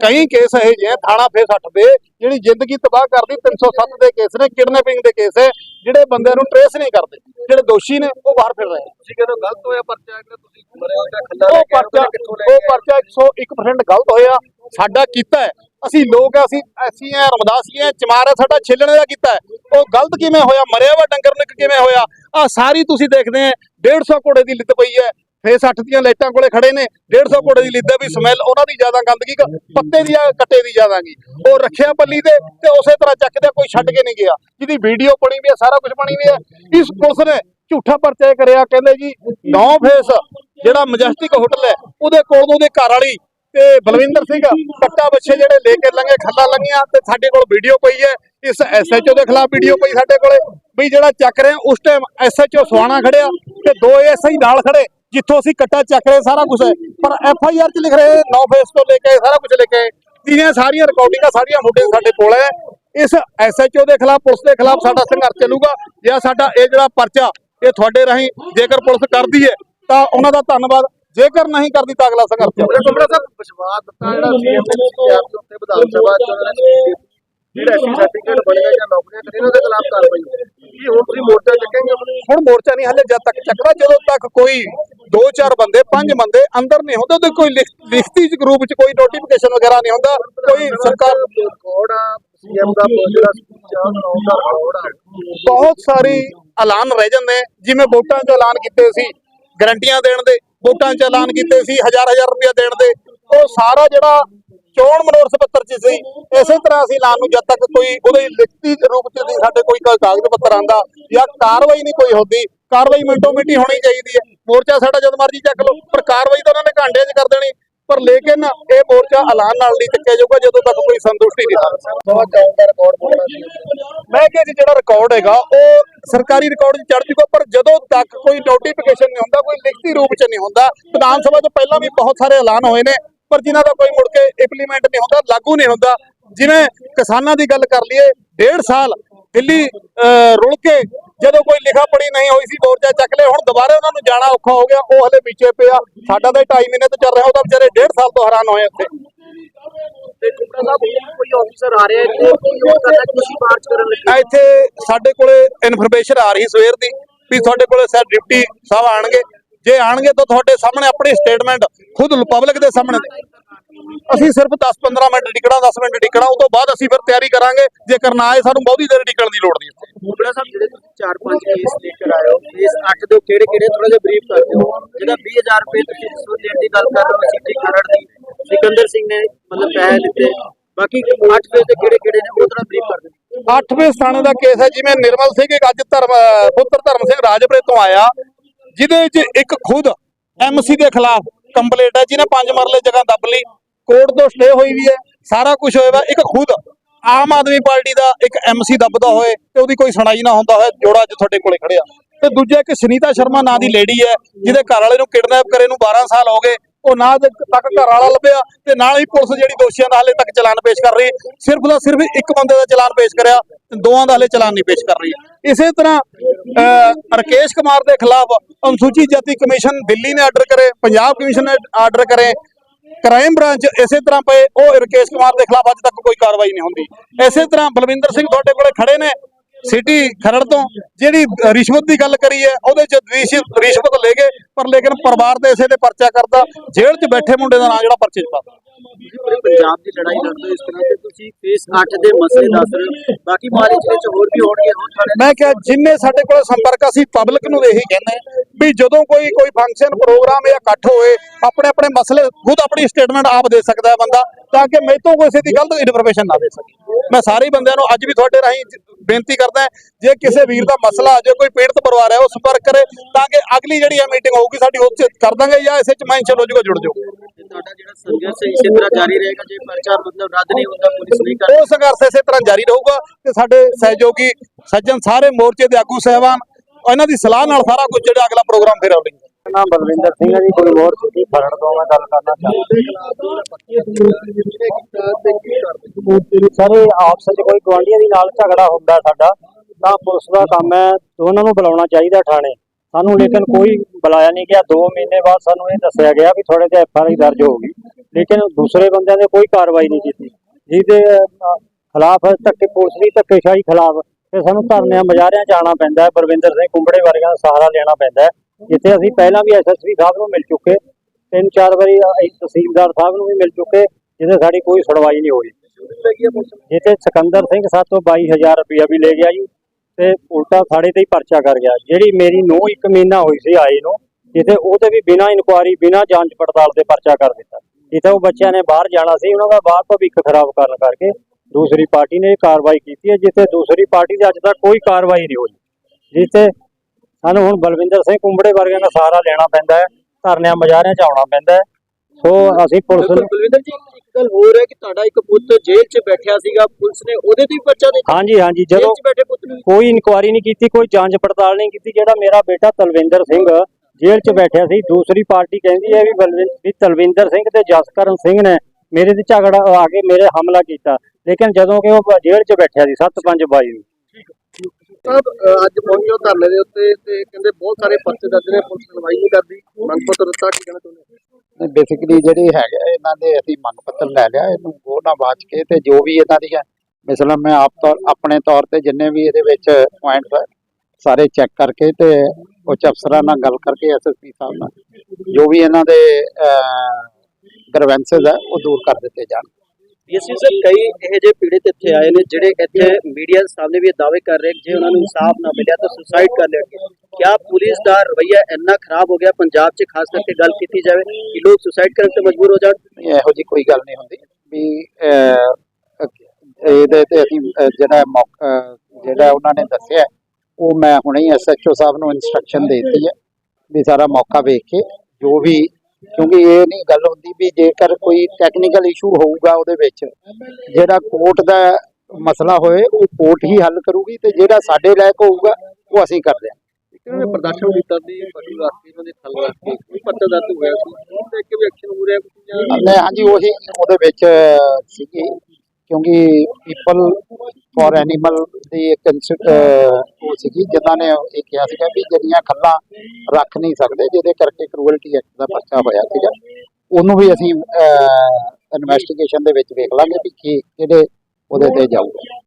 ਕਈ ਕੇਸ ਇਹ ਜਿਹੇ ਥਾਣਾ ਫੇਸ 8 ਦੇ ਜਿਹੜੀ ਜ਼ਿੰਦਗੀ ਤਬਾਹ ਕਰਦੀ 307 ਦੇ ਕੇਸ ਨੇ ਕਿਡਨੈਪਿੰਗ ਦੇ ਕੇਸ ਹੈ ਜਿਹੜੇ ਬੰਦਿਆਂ ਨੂੰ ਟ੍ਰੇਸ ਨਹੀਂ ਕਰਦੇ ਜਿਹੜੇ ਦੋਸ਼ੀ ਨੇ ਉਹ ਬਾਹਰ ਫਿਰ ਰਹੇ ਤੁਸੀਂ ਕਹਿੰਦੇ ਗਲਤ ਹੋਇਆ ਪਰਚਾ ਕਿ ਤੁਸੀਂ ਮਰੇ ਉਹਦਾ ਖੱਲਾ ਉਹ ਪਰਚਾ ਉਹ ਪਰਚਾ 101% ਗਲਤ ਹੋਇਆ ਸਾਡਾ ਕੀਤਾ ਹੈ। ਅਸੀਂ ਲੋਕ ਆ, ਅਸੀਂ ਅਸੀਂ ਐ ਰਮਦਾਸੀ ਐ ਚਮਾਰ ਸਾਡਾ ਛਿੱਲਣੇ ਦਾ ਕੀਤਾ ਉਹ ਗਲਤ ਕਿਵੇਂ ਹੋਇਆ? ਮਰਿਆ ਵਾ ਡੰਗਰ ਨਿਕ ਕਿਵੇਂ ਹੋਇਆ? ਆ ਸਾਰੀ ਤੁਸੀਂ ਦੇਖਦੇ ਆ 150 ਘੋੜੇ ਦੀ ਲਿੱਤ ਪਈ ਹੈ। ਫੇਸ 8 ਦੀਆਂ ਲਾਈਟਾਂ ਕੋਲੇ ਖੜੇ ਨੇ 150 ਘੋੜੇ ਦੀ ਲਿੱਤ ਵੀ ਸਮੈਲ, ਉਹਨਾਂ ਦੀ ਜ਼ਿਆਦਾ ਗੰਦਗੀ ਪੱਤੇ ਦੀ ਕੱਟੇ ਦੀ ਜ਼ਿਆਦਾਗੀ ਉਹ ਰੱਖਿਆ ਪੱਲੀ ਤੇ ਤੇ ਉਸੇ ਤਰ੍ਹਾਂ ਚੱਕਦੇ ਕੋਈ ਛੱਡ ਕੇ ਨਹੀਂ ਗਿਆ। ਜਿਹਦੀ ਵੀਡੀਓ ਬਣੀ ਵੀ ਹੈ, ਸਾਰਾ ਕੁਝ ਬਣੀ ਵੀ ਹੈ। ਇਸ ਪੁਲਿਸ ਨੇ ਝੂਠਾ ਪਰਚਾ ਕਰਿਆ, ਕਹਿੰਦੇ ਜੀ, ਨੌ ਫੇਸ, ਜਿਹੜਾ ਮਜੈਸਟਿਕ ਹੋਟਲ ਹੈ, ਉਹਦੇ ਕੋਲ ਉਹਦੇ ਘਰ ਵਾਲੀ ਤੇ ਬਲਵਿੰਦਰ ਸਿੰਘ ਪੱਟਾ ਬੱਚੇ ਜਿਹੜੇ ਲੈ ਕੇ ਲੰਘੇ, ਖੱਲਾ ਲੰਘੀਆਂ ਤੇ ਸਾਡੇ ਕੋਲ ਵੀਡੀਓ ਪਈ ਹੈ। ਇਸ ਐਸਐਚਓ ਦੇ ਖਿਲਾਫ ਵੀਡੀਓ ਪਈ ਸਾਡੇ ਕੋਲੇ। ਵੀ ਜਿਹੜਾ ਚੱਕ ਰਿਹਾ, ਉਸ ਟਾਈਮ ਐਸਐਚਓ ਸਵਾਣਾ ਖੜਿਆ ਤੇ ਦੋ ਐਸਆਈ ਨਾਲ ਖੜੇ। ਜਿੱਥੋਂ ਅਸੀਂ ਕੱਟਾ ਚੱਕ ਰਹੇ ਸਾਰਾ ਕੁਝ ਹੈ। ਪਰ ਐਫਆਈਆਰ 'ਚ ਲਿਖ ਰਹੇ, ਨੌ ਫੇਸ ਤੋਂ ਲੈ ਕੇ ਸਾਰਾ ਕੁਝ ਲੈ ਕੇ ਜਿਹਦੀਆਂ ਸਾਰੀਆਂ ਰਿਕਾਰਡਿੰਗਾਂ ਸਾਰੀਆਂ ਫੁਟੇਜ ਸਾਡੇ ਕੋਲ ਹੈ। ਇਸ ਐਸਐਚਓ ਦੇ ਖਿਲਾਫ, ਪੁਲਿਸ ਦੇ ਖਿਲਾਫ ਸਾਡਾ ਸੰਘਰਸ਼ ਚੱਲੂਗਾ ਜਾਂ ਸਾਡਾ ਇਹ ਜਿਹੜਾ ਪਰਚਾ ਇਹ ਤੁਹਾਡੇ ਰਾਹੀਂ ਜੇਕਰ ਪੁਲਿਸ ਕਰਦੀ ਹੈ, ਤਾਂ ਉਹਨਾਂ ਦਾ ਧੰਨਵਾਦ। ਜੇਕਰ ਨਹੀਂ ਕਰਦੀ, ਤਾਂ ਅਗਲਾ ਸੰਘਰਸ਼ ਚੱਲੇਗਾ ਕੁਮੜਾ ਸਾਹਿਬ, ਵਿਸ਼ਵਾਸ ਦਿੱਤਾ ਜਿਹੜਾ ਸੀਐਮ ਨੇ ਪੰਜਾਬ ਦੇ ਵਿਧਾਨ ਸਭਾ ਚ ਜਿਹੜਾ ਐਸੀ ਸਰਟੀਫਿਕੇਟ ਬਣੇਗਾ ਜਾਂ ਨੌਕਰੀਆਂ ਕਰੇ ਉਹਨਾਂ ਦੇ ਖਿਲਾਫ ਕਾਰਵਾਈ ਹੋਵੇ ਕੀ ਹੁਣ ਤੁਸੀਂ ਮੋਰਚਾ ਚੱਕੇਂਗੇ ਹੁਣ ਮੋਰਚਾ ਨਹੀਂ ਹਲੇ ਜਦ ਤੱਕ ਚੱਕਦਾ ਜਦੋਂ ਤੱਕ ਕੋਈ ਦੋ ਚਾਰ ਬੰਦੇ ਪੰਜ ਬੰਦੇ ਅੰਦਰ ਨਹੀਂ ਹੁੰਦੇ ਤੇ ਕੋਈ ਲਿਖ- ਲਿਖਤੀ ਚ ਰੂਪ ਚ ਕੋਈ ਨੋਟੀਫਿਕੇਸ਼ਨ ਵਗੈਰਾ ਨਹੀਂ ਹੁੰਦਾ ਕੋਈ ਸਰਕਾਰ ਰਿਕਾਰਡ ਆ ਸੀਐਮ ਦਾ ਜਿਹੜਾ ਸਪੀਚ ਆ ਉਹਦਾ ਰਿਕਾਰਡ ਆ। ਬਹੁਤ ਸਾਰੀ ਐਲਾਨ ਰਹਿ ਜਾਂਦੇ। ਜਿਵੇਂ ਵੋਟਾਂ 'ਚ ਐਲਾਨ ਕੀਤੇ ਸੀ ਗਰੰਟੀਆਂ ਦੇਣ ਦੇ ਵੋਟਾਂ 'ਚ ਐਲਾਨ ਕੀਤੇ ਸੀ ਹਜ਼ਾਰ ਹਜ਼ਾਰ ਰੁਪਇਆ ਦੇਣ ਦੇ। ਉਹ ਸਾਰਾ ਜਿਹੜਾ ਚੋਣ ਮਨੋਰਥ ਪੱਤਰ 'ਚ ਸੀ। ਇਸੇ ਤਰ੍ਹਾਂ ਅਸੀਂ ਐਲਾਨ ਨੂੰ ਜਦ ਤੱਕ ਕੋਈ ਉਹਦੇ ਲਿਖਤੀ ਰੂਪ 'ਚ ਨਹੀਂ ਸਾਡੇ ਕੋਈ ਕਾਗਜ਼ ਪੱਤਰ ਆਂਦਾ ਜਾਂ ਕਾਰਵਾਈ ਨਹੀਂ ਕੋਈ ਹੁੰਦੀ ਕਾਰਵਾਈ ਮਿੰਟੋ ਮਿੰਟੀ ਹੋਣੀ ਚਾਹੀਦੀ ਹੈ। ਮੋਰਚਾ ਸਾਡਾ ਜਦ ਮਰਜ਼ੀ ਚੱਕ ਲਓ ਪਰ ਕਾਰਵਾਈ ਤਾਂ ਉਹਨਾਂ ਨੇ ਘੰਟੇ 'ਚ ਕਰ ਦੇਣੀ। ਪਰ ਲੇਕਿਨ ਇਹ ਮੋਰਚਾ ਐਲਾਨ ਨਾਲ ਨਹੀਂ ਚੱਕਿਆ ਜਾਊਗਾ ਜਦੋਂ ਤੱਕ ਕੋਈ ਸੰਤੁਸ਼ਟੀ ਨਹੀਂ ਹਾਸਲ ਸਭਾ ਚ ਆਉਣ ਦਾ ਰਿਕਾਰਡ ਸੀ ਮੈਂ ਕਿਹਾ ਜੀ ਜਿਹੜਾ ਰਿਕਾਰਡ ਹੈਗਾ ਉਹ ਸਰਕਾਰੀ ਰਿਕਾਰਡ 'ਚ ਚੜ ਜੂਗਾ ਪਰ ਜਦੋਂ ਤੱਕ ਕੋਈ ਨੋਟੀਫਿਕੇਸ਼ਨ ਨਹੀਂ ਹੁੰਦਾ ਕੋਈ ਲਿਖਤੀ ਰੂਪ 'ਚ ਨਹੀਂ ਹੁੰਦਾ ਵਿਧਾਨ ਸਭਾ 'ਚ ਪਹਿਲਾਂ ਵੀ ਬਹੁਤ ਸਾਰੇ ਐਲਾਨ ਹੋਏ ਨੇ। ਪਰ ਜਿਨ੍ਹਾਂ ਦਾ ਕੋਈ ਮੁੜ ਕੇ ਇੰਪਲੀਮੈਂਟ ਨਹੀਂ ਹੁੰਦਾ ਲਾਗੂ ਨਹੀਂ ਹੁੰਦਾ ਜਿਵੇਂ ਕਿਸਾਨਾਂ ਦੀ ਗੱਲ ਕਰ ਲਈਏ ਡੇਢ ਸਾਲ ਦਿੱਲੀ ਰੁਲ ਕੇ ਜਦੋਂ ਕੋਈ ਲਿਖਾ ਪੜੀ ਨਹੀਂ ਹੋਈ ਸੀ ਮੋਰਚਾ ਚੱਕ ਲਏ ਹੁਣ ਦੁਬਾਰਾ ਉਹਨਾਂ ਨੂੰ ਜਾਣਾ ਔਖਾ ਹੋ ਗਿਆ ਉਹ ਹਲੇ ਪਿੱਛੇ ਪਿਆ ਸਾਡਾ ਤਾਂ 2.5 ਮਹੀਨੇ ਤੋਂ ਚੱਲ ਰਿਹਾ ਉਹਦਾ ਵਿਚਾਰੇ ਡੇਢ ਸਾਲ ਤੋਂ ਹੈਰਾਨ ਹੋਏ ਉੱਥੇ ਤੇ ਉਹ ਇੱਥੇ? ਸਾਡੇ ਕੋਲੇ ਇਨਫੋਰਮੇਸ਼ਨ ਆ ਰਹੀ ਸਵੇਰ ਦੀ ਵੀ ਤੁਹਾਡੇ ਕੋਲੇ ਸਰ ਡਿਪਟੀ ਸਾਹਿਬ ਆਣਗੇ ਜੇ ਆਣਗੇ ਤਾਂ ਤੁਹਾਡੇ ਸਾਹਮਣੇ ਆਪਣੀ ਸਟੇਟਮੈਂਟ ਖੁਦ ਪਬਲਿਕ ਦੇ ਸਾਹਮਣੇ। ਅਸੀਂ ਸਿਰਫ 10-15 ਮਿੰਟ ਟਿਕਣਾ 10 ਮਿੰਟ ਟਿਕਣਾ ਉਸ ਤੋਂ ਬਾਅਦ ਅਸੀਂ ਫਿਰ ਤਿਆਰੀ ਕਰਾਂਗੇ। ਜੇਕਰ ਨਾ ਆਏ ਸਾਨੂੰ ਬਹੁਤੀ ਦੇਰ ਟਿਕਣ ਦੀ ਲੋੜ ਨਹੀਂ ਇੱਥੇ ਕੁਮੜਾ ਸਾਹਿਬ ਜਿਹੜੇ ਤੁਸੀਂ ਚਾਰ ਪੰਜ ਕੇਸ ਲੈ ਕੇ ਆਏ ਹੋ ਕੇਸ 8 ਦੇ ਕਿਹੜੇ ਕਿਹੜੇ ਥੋੜਾ ਜਿਹਾ ਬਰੀਫ ਕਰ ਦਿਓ? ਜਿਹੜਾ 20000 ਰੁਪਏ ਤੁਸੀਂ ਰਿਸ਼ਵਤ ਦੇਣ ਦੀ ਗੱਲ ਕਰ ਰਹੇ ਹੋ ਸਿੱਧੀ ਖਰੜ ਦੀ ਸਿਕੰਦਰ ਸਿੰਘ ਨੇ ਮਤਲਬ ਪੈਸੇ ਲਿੱਤੇ ਬਾਕੀ 8 ਫੇਸ ਦੇ ਕਿਹੜੇ ਕਿਹੜੇ ਨੇ ਉਹ ਥੋੜਾ ਬਰੀਫ ਕਰ ਦਿਓ। 8ਵੇਂ ਸਥਾਨੇ ਦਾ ਕੇਸ ਹੈ ਜਿਵੇਂ ਨਿਰਮਲ ਸਿੰਘ ਇੱਕ ਅੱਜ ਧਰਮ ਪੁੱਤਰ ਧਰਮ ਸਿੰਘ ਰਾਜਪੁਰੇ ਤੋਂ ਆਇਆ। ਜਿਹਦੇ ਵਿੱਚ ਇੱਕ ਖੁਦ ਐਮਸੀ ਦੇ ਖਿਲਾਫ ਕੰਪਲੇਂਟ ਹੈ, ਜਿਹਨੇ ਪੰਜ ਮਰਲੇ ਜਗ੍ਹਾ ਦੱਬ ਲਈ ਕੋਰਟ ਤੋਂ ਸਟੇ ਹੋਈ ਵੀ ਹੈ, ਸਾਰਾ ਕੁਝ ਹੋਇਆ ਇੱਕ ਖੁਦ ਆਮ ਆਦਮੀ ਪਾਰਟੀ ਦਾ ਇੱਕ ਐਮਸੀ ਦੱਬਦਾ ਹੋਏ ਤੇ ਉਹਦੀ ਕੋਈ ਸੁਣਾਈ ਨਾ ਹੁੰਦਾ ਹੋਇਆ ਜੋੜਾ ਅੱਜ ਤੁਹਾਡੇ ਕੋਲੇ ਖੜਿਆ ਤੇ ਦੂਜਾ ਇੱਕ ਸੁਨੀਤਾ ਸ਼ਰਮਾ ਨਾਂ ਦੀ ਲੇਡੀ ਹੈ, ਜਿਹਦੇ ਘਰ ਵਾਲੇ ਨੂੰ ਕਿਡਨੈਪ ਕਰੇ ਨੂੰ 12 ਸਾਲ ਹੋ ਗਏ ਉਹ ਨਾ ਤੱਕ ਘਰ ਵਾਲਾ ਲੱਭਿਆ ਤੇ ਨਾਲ ਹੀ ਪੁਲਿਸ ਜਿਹੜੀ ਦੋਸ਼ੀਆਂ ਦਾ ਹਾਲੇ ਤੱਕ ਚਲਾਨ ਪੇਸ਼ ਕਰ ਰਹੀ ਹੈ। ਸਿਰਫ ਦਾ ਸਿਰਫ ਇੱਕ ਬੰਦੇ ਦਾ ਚਲਾਨ ਪੇਸ਼ ਕਰਿਆ ਦੋਵਾਂ ਦਾ ਹਾਲੇ ਚਲਾਨ ਨਹੀਂ ਪੇਸ਼ ਕਰ ਰਹੀ ਹੈ। ਇਸੇ ਤਰ੍ਹਾਂ ਅਹ, ਰਕੇਸ਼ ਕੁਮਾਰ ਦੇ ਖਿਲਾਫ ਅਨੁਸੂਚਿਤ ਜਾਤੀ ਕਮਿਸ਼ਨ ਦਿੱਲੀ ਨੇ ਆਰਡਰ ਕਰੇ ਪੰਜਾਬ ਕਮਿਸ਼ਨ ਨੇ ਆਰਡਰ ਕਰੇ ਕ੍ਰਾਈਮ ਬ੍ਰਾਂਚ ਇਸੇ ਤਰ੍ਹਾਂ ਪਏ ਉਹ ਰਕੇਸ਼ ਕੁਮਾਰ ਦੇ ਖਿਲਾਫ ਅੱਜ ਤੱਕ ਕੋਈ ਕਾਰਵਾਈ ਨਹੀਂ ਹੁੰਦੀ। ਇਸੇ ਤਰ੍ਹਾਂ ਬਲਵਿੰਦਰ ਸਿੰਘ ਤੁਹਾਡੇ ਕੋਲੇ ਖੜੇ ਨੇ ਸਿਟੀ ਖਰੜ ਤੋਂ ਜਿਹੜੀ ਰਿਸ਼ਵਤ ਦੀ ਗੱਲ ਕਰੀ ਹੈ ਉਹਦੇ ਚ ਰਿਸ਼ਵਤ ਰਿਸ਼ਵਤ ਲੈ ਗਏ ਪਰ ਲੇਕਿਨ ਪਰਿਵਾਰ ਦੇ ਇਸੇ ਤੇ ਪਰਚਾ ਕਰਦਾ ਜੇਲ੍ਹ 'ਚ ਬੈਠੇ ਮੁੰਡੇ ਦਾ ਨਾਂ ਜਿਹੜਾ ਪਰਚੇ 'ਚ ਪਾਤਾ ਪੰਜਾਬ ਦੀ ਲੜਾਈ ਲੜਦੇ ਇਸ ਤਰ੍ਹਾਂ ਤੇ ਤੁਸੀਂ ਫੇਸ 8 ਦੇ ਮਸਲੇ ਦੱਸ ਰਹੇ ਬਾਕੀ ਮਾਰੇ ਜ਼ਿਲ੍ਹੇ ਹੋਰ ਵੀ ਹੋਣਗੇ ਹੋਰ ਮੈਂ ਕਿਹਾ ਜਿੰਨੇ ਸਾਡੇ ਕੋਲ ਸੰਪਰਕ ਅਸੀਂ ਪਬਲਿਕ ਨੂੰ ਇਹੀ ਕਹਿੰਦੇ ਵੀ ਜਦੋਂ ਕੋਈ ਕੋਈ ਫੰਕਸ਼ਨ ਪ੍ਰੋਗਰਾਮ ਜਾਂ ਇਕੱਠ ਹੋਏ, ਆਪਣੇ ਆਪਣੇ ਮਸਲੇ ਖੁਦ ਆਪਣੀ ਸਟੇਟਮੈਂਟ ਆਪ ਦੇ ਸਕਦਾ ਹੈ ਬੰਦਾ, ਤਾਂ ਕਿ ਮੈਥੋਂ ਕਿਸੇ ਦੀ ਗਲਤ ਇਨਫੋਰਮੇਸ਼ਨ ਨਾ ਦੇ ਸਕੇ। ਮੈਂ ਸਾਰੇ ਬੰਦਿਆਂ ਨੂੰ ਅੱਜ ਵੀ ਤੁਹਾਡੇ ਰਾਹੀਂ ਬੇਨਤੀ ਕਰਦਾ ਜੇ ਕਿਸੇ ਵੀਰ ਦਾ ਮਸਲਾ, ਜੇ ਕੋਈ ਪੀੜਤ ਪਰਿਵਾਰ ਹੈ, ਉਹ ਸੰਪਰਕ ਕਰੇ, ਤਾਂ ਕਿ ਅਗਲੀ ਜਿਹੜੀ ਆ ਮੀਟਿੰਗ ਹੋਊਗੀ, ਸਾਡੀ ਉਹ 'ਚ ਕਰ ਦਾਂਗੇ ਜਾਂ ਇਸੇ ਚ ਮੈਂਸ਼ਨ ਹੋ ਜਾਊਗਾ, ਜੁੜ ਜਾਓ ਤੁਹਾਡਾ ਜਿਹੜਾ ਸੰਘਰਸ਼ ਹੈ ਇਸੇ ਤਰ੍ਹਾਂ ਜਾਰੀ ਰਹੇਗਾ ਜੇ ਪਰਚਾ ਮਤਲਬ ਰੱਦ ਨਹੀਂ ਹੁੰਦਾ ਪੁਲਿਸ ਨਹੀਂ ਕਰਦੀ। ਉਹ ਸੰਘਰਸ਼ ਇਸੇ ਤਰ੍ਹਾਂ ਜਾਰੀ ਰਹੂਗਾ ਤੇ ਸਾਡੇ ਸਹਿਯੋਗੀ ਸੱਜਣ ਸਾਰੇ ਮੋਰਚੇ ਦੇ ਆਗੂ ਸਹਿਬਾਨ ਇਹਨਾਂ ਦੀ ਸਲਾਹ ਨਾਲ ਸਾਰਾ ਕੁਝ ਜਿਹੜਾ ਅਗਲਾ ਪ੍ਰੋਗਰਾਮ ਫਿਰ ਆਉਣੀ ਨਾਮ ਬਲਵਿੰਦਰ ਸਿੰਘ ਹੈ ਜੀ ਕੋਈ ਹੋਰ ਸਿੱਧੀ ਖਰੜ ਤੋਂ ਮੈਂ ਗੱਲ ਕਰਨਾ ਚਾਹੁੰਦਾ। ਸਰ ਇਹ ਆਪਸ ਵਿੱਚ ਕੋਈ ਗਵਾਂਢੀਆਂ ਦੀ ਨਾਲ ਝਗੜਾ ਹੁੰਦਾ ਸਾਡਾ ਤਾਂ ਪੁਲਿਸ ਦਾ ਕੰਮ ਹੈ ਉਹਨਾਂ ਨੂੰ ਬੁਲਾਉਣਾ ਚਾਹੀਦਾ ਥਾਣੇ। ਸਾਨੂੰ ਲੇਕਿਨ ਕੋਈ ਬੁਲਾਇਆ ਨਹੀਂ ਗਿਆ। 2 ਮਹੀਨੇ ਬਾਅਦ ਸਾਨੂੰ ਇਹ ਦੱਸਿਆ ਗਿਆ ਵੀ ਤੁਹਾਡੇ ਤੇ ਐਫ ਆਰ ਆਈ ਦਰਜ ਲੇਕਿਨ ਦੂਸਰੇ ਬੰਦਿਆਂ ਨੇ ਕੋਈ ਕਾਰਵਾਈ ਨਹੀਂ ਕੀਤੀ। ਜਿਹਦੇ ਖਿਲਾਫ ਧੱਕੇ, ਪੁਲਿਸ ਦੀ ਧੱਕੇਸ਼ਾਹੀ ਖਿਲਾਫ ਤੇ ਸਾਨੂੰ ਧਰਨਿਆਂ ਮੁਜ਼ਾਹਰਿਆਂ 'ਚ ਪੈਂਦਾ ਹੈ। ਬਰਵਿੰਦਰ ਸਿੰਘ ਕੁੰਬੜੇ ਵਰਗਿਆਂ ਦਾ ਸਹਾਰਾ ਲੈਣਾ ਪੈਂਦਾ ਹੈ। ਜਿੱਥੇ ਅਸੀਂ ਪਹਿਲਾਂ ਵੀ ਐਸਐਸਪੀ ਸਾਹਿਬ ਨੂੰ ਮਿਲ ਚੁੱਕੇ। ਤਿੰਨ ਚਾਰ ਵਾਰੀ ਤਹਿਸੀਲਦਾਰ ਸਾਹਿਬ ਨੂੰ ਵੀ ਮਿਲ ਚੁੱਕੇ ਜਿੱਥੇ ਸਾਡੀ ਕੋਈ ਸੁਣਵਾਈ ਨਹੀਂ ਹੋਈ। ਜਿੱਥੇ ਸਿਕੰਦਰ ਸਿੰਘ ਸਾਤੋਂ 22000 ਰੁਪਇਆ ਵੀ ਲੈ ਗਿਆ ਜੀ। ਤੇ ਉਲਟਾ ਸਾਡੇ ਤੇ ਹੀ ਪਰਚਾ ਕਰ ਗਿਆ। ਜਿਹੜੀ ਮੇਰੀ ਨੂੰ ਇੱਕ ਮਹੀਨਾ ਹੋਈ ਸੀ ਆਏ ਨੂੰ ਜਿੱਥੇ ਉਹਤੇ ਵੀ ਬਿਨਾਂ ਇਨਕੁਆਰੀ, ਬਿਨਾਂ ਜਾਂਚ ਪੜਤਾਲ ਦੇ ਪਰਚਾ ਕਰ ਦਿੱਤਾ। ਜਿੱਥੇ ਉਹ ਬੱਚਿਆਂ ਨੇ ਬਾਹਰ ਜਾਣਾ ਸੀ, ਉਹਨਾਂ ਦਾ ਬਾਹਰ ਭਵਿੱਖ ਖਰਾਬ ਕਰਨ ਕਰਕੇ ਦੂਸਰੀ ਪਾਰਟੀ ਨੇ ਕਾਰਵਾਈ ਕੀਤੀ ਹੈ, ਜਿੱਥੇ ਦੂਸਰੀ ਪਾਰਟੀ ਦੇ ਅੱਜ ਤੱਕ ਕੋਈ ਕਾਰਵਾਈ ਨਹੀਂ ਹੋਈ। ਜਿੱਥੇ ਸਾਨੂੰ ਹੁਣ ਬਲਵਿੰਦਰ ਸਿੰਘ ਕੁੰਬੜੇ ਵਰਗਿਆਂ ਦਾ ਸਹਾਰਾ ਲੈਣਾ ਪੈਂਦਾ ਹੈ, ਧਰਨਿਆਂ ਮਜ਼ਾਰਿਆਂ 'ਚ ਆਉਣਾ ਪੈਂਦਾ ਹੈ। ਸੋ ਅਸੀਂ ਪੁਲਿਸ ਨੂੰ ਬਲਵਿੰਦਰ ਜੀ ਗੱਲ ਹੋਰ ਹੈ ਕਿ ਤੁਹਾਡਾ ਇੱਕ ਪੁੱਤ ਜੇਲ੍ਹ 'ਚ ਬੈਠਿਆ ਸੀਗਾ ਪੁਲਿਸ ਨੇ ਉਹਦੇ ਤੇ ਵੀ ਪਰਚਾ ਦਿੱਤਾ? ਹਾਂਜੀ ਹਾਂਜੀ ਜੇਲ੍ਹ ਜਦੋਂ 'ਚ ਬੈਠੇ ਪੁੱਤ ਨੂੰ? ਕੋਈ ਇਨਕੁਆਰੀ ਨਹੀਂ ਕੀਤੀ ਕੋਈ ਜਾਂਚ ਪੜਤਾਲ ਨਹੀਂ ਕੀਤੀ ਜਿਹੜਾ ਮੇਰਾ ਬੇਟਾ ਤਲਵਿੰਦਰ ਸਿੰਘ ਜੇਲ੍ਹ 'ਚ ਬੈਠਿਆ ਸੀ ਦੂਸਰੀ ਪਾਰਟੀ ਕਹਿੰਦੀ ਹੈ ਵੀ ਬਲਵਿੰਦਰ ਵੀ ਤਲਵਿੰਦਰ ਸਿੰਘ ਤੇ ਜਸਕਰਨ ਸਿੰਘ ਨੇ ਮੇਰੇ ਤੇ ਝਗੜਾ ਆ ਕੇ ਮੇਰੇ ਹਮਲਾ ਕੀਤਾ। ਲੇਕਿਨ ਜਦੋਂ ਕਿ ਉਹ ਜੇਲ੍ਹ 'ਚ ਬੈਠਿਆ ਸੀ 7-5-22 ਨੂੰ। ਸਾਹਿਬ ਅੱਜ ਪਹੁੰਚੋ ਧਰਨੇ ਦੇ ਉੱਤੇ ਤੇ ਕਹਿੰਦੇ ਬਹੁਤ ਸਾਰੇ ਪਰਚੇ ਦਰਜ ਨੇ ਪੁਲਿਸ ਸੁਣਵਾਈ ਨਹੀਂ ਕਰਦੀ। ਮੰਗ ਪੱਤਰ ਦਿੱਤਾ ਕੀ ਕਹਿਣਾ ਚਾਹੁੰਦੇ ਬੇਸਿਕਲੀ ਜਿਹੜੀ ਹੈਗਾ ਇਹਨਾਂ ਦੇ ਅਸੀਂ ਮੰਗ ਪੱਤਰ ਲੈ ਲਿਆ, ਇਹਨੂੰ ਉਹ ਬਾਚ ਕੇ ਤੇ ਜੋ ਵੀ ਇਹਨਾਂ ਦੀਆਂ ਹੈ ਮਿਸਲਾਂ ਮੈਂ ਆਪ ਤੌਰ, ਆਪਣੇ ਤੌਰ ਤੇ ਜਿੰਨੇ ਵੀ ਇਹਦੇ ਵਿੱਚ ਪੁਆਇੰਟਸ ਹੈ ਸਾਰੇ ਚੈੱਕ ਕਰਕੇ ਤੇ ਉੱਚ ਅਫਸਰਾਂ ਨਾਲ ਗੱਲ ਕਰਕੇ ਐਸਐਸਪੀ ਸਾਹਿਬ ਨਾਲ ਜੋ ਵੀ ਇਹਨਾਂ ਦੇ ਗਰਵੈਂਸਸ ਹੈ ਉਹ ਦੂਰ ਕਰ ਦਿੱਤੇ ਜਾਣ। ਡੀਐਸਪੀ ਸਾਹਿਬ ਕਈ ਇਹੋ ਜਿਹੇ ਪੀੜਿਤ ਇੱਥੇ ਆਏ ਨੇ ਜਿਹੜੇ ਇੱਥੇ ਮੀਡੀਆ ਦੇ ਸਾਹਮਣੇ ਵੀ ਦਾਅਵੇ ਕਰ ਰਹੇ ਜੇ ਉਹਨਾਂ ਨੂੰ ਇਨਸਾਫ ਨਾ ਮਿਲਿਆ ਤਾਂ ਸੁਸਾਈਡ ਕਰ ਲੈਣਗੇ ਕਿਆ ਪੁਲਿਸ ਦਾ ਰਵੱਈਆ ਇੰਨਾ ਖਰਾਬ ਹੋ ਗਿਆ, ਪੰਜਾਬ 'ਚ ਖਾਸ ਕਰਕੇ ਗੱਲ ਕੀਤੀ ਜਾਵੇ ਕਿ ਲੋਕ ਸੁਸਾਈਡ ਕਰਨ ਤੇ ਮਜਬੂਰ ਹੋ ਜਾਣ? ਇਹੋ ਜੀ ਕੋਈ ਗੱਲ ਨਹੀਂ ਹੁੰਦੀ ਵੀ ਇਹਦੇ ਤੇ ਅਸੀਂ ਜਿਹੜਾ ਜਿਹੜਾ ਉਹਨਾਂ ਨੇ ਦੱਸਿਆ, ਉਹ ਮੈਂ ਹੁਣੇ ਹੀ ਐਸਐਚਓ ਸਾਹਿਬ ਨੂੰ ਇਨਸਟਰਕਸ਼ਨ ਦੇ ਦਿੱਤੀ ਹੈ ਵੀ ਸਾਰਾ ਮੌਕਾ ਵੇਖ ਕੇ ਜੋ ਵੀ ਕਿਉਂਕਿ ਇਹ ਨਹੀਂ ਗੱਲ ਹੁੰਦੀ ਵੀ ਜੇਕਰ ਕੋਈ ਟੈਕਨੀਕਲ ਇਸ਼ੂ ਹੋਊਗਾ ਉਹਦੇ ਵਿੱਚ ਜਿਹੜਾ ਕੋਰਟ ਦਾ ਮਸਲਾ ਹੋਏ ਉਹ ਕੋਰਟ ਹੀ ਹੱਲ ਕਰੂਗੀ ਤੇ ਜਿਹੜਾ ਸਾਡੇ ਲਾਇਕ ਹੋਊਗਾ ਉਹ ਅਸੀਂ ਕਰਦੇ ਹਾਂ ਇਹਨਾਂ ਨੇ ਪ੍ਰਦਰਸ਼ਨ ਕੀਤਾ ਸੀ ਪਸ਼ੂ ਵਾਸਤੇ ਇਹਨਾਂ ਦੇ ਥਲ ਵਾਸਤੇ ਕੋਈ ਪਰਚਾ ਦਰਜ ਹੋਇਆ ਸੀ ਤੇ ਕਿ ਵੀ ਐਕਸ਼ਨ ਹੋ ਰਿਹਾ ਕੁਝ ਮੈਂ ਹਾਂਜੀ ਉਹੀ ਉਹਦੇ ਵਿੱਚ ਸੀਗੀ। ਕਿਉਂਕਿ ਪੀਪਲ ਫॉर ਐਨੀਮਲ ਦੀ ਇੱਕ ਉਹ ਸੀਗੀ, ਜਿਨ੍ਹਾਂ ਨੇ ਇਹ ਕਿਹਾ ਸੀਗਾ ਵੀ ਜਿਹੜੀਆਂ ਖੱਲਾਂ ਰੱਖ ਨਹੀਂ ਸਕਦੇ, ਜਿਹਦੇ ਕਰਕੇ ਕਰੂਅਲਟੀ ਐਕਟ ਦਾ ਪਰਚਾ ਹੋਇਆ ਸੀਗਾ, ਉਹਨੂੰ ਵੀ ਅਸੀਂ ਇਨਵੈਸਟੀਗੇਸ਼ਨ ਦੇ ਵਿੱਚ ਵੇਖ ਲਾਂਗੇ ਵੀ ਕੀ, ਕਿਹੜੇ ਉਹਦੇ ਤੇ ਜਾਊਗਾ।